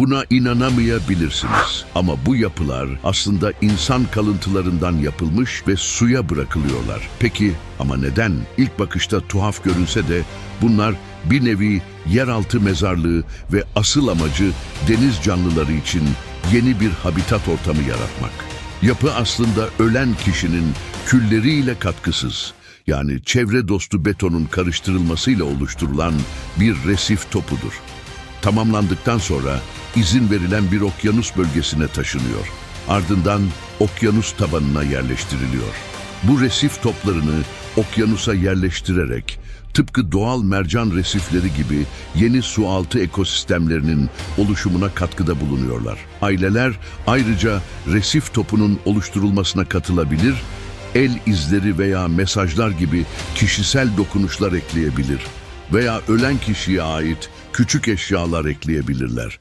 Buna inanamayabilirsiniz. Ama bu yapılar aslında insan kalıntılarından yapılmış ve suya bırakılıyorlar. Peki ama neden? İlk bakışta tuhaf görünse de bunlar bir nevi yeraltı mezarlığı ve asıl amacı deniz canlıları için yeni bir habitat ortamı yaratmak. Yapı aslında ölen kişinin külleriyle katkısız. Yani çevre dostu betonun karıştırılmasıyla oluşturulan bir resif topudur. Tamamlandıktan sonra izin verilen bir okyanus bölgesine taşınıyor. Ardından okyanus tabanına yerleştiriliyor. Bu resif toplarını okyanusa yerleştirerek tıpkı doğal mercan resifleri gibi yeni sualtı ekosistemlerinin oluşumuna katkıda bulunuyorlar. Aileler ayrıca resif topunun oluşturulmasına katılabilir, el izleri veya mesajlar gibi kişisel dokunuşlar ekleyebilir veya ölen kişiye ait küçük eşyalar ekleyebilirler.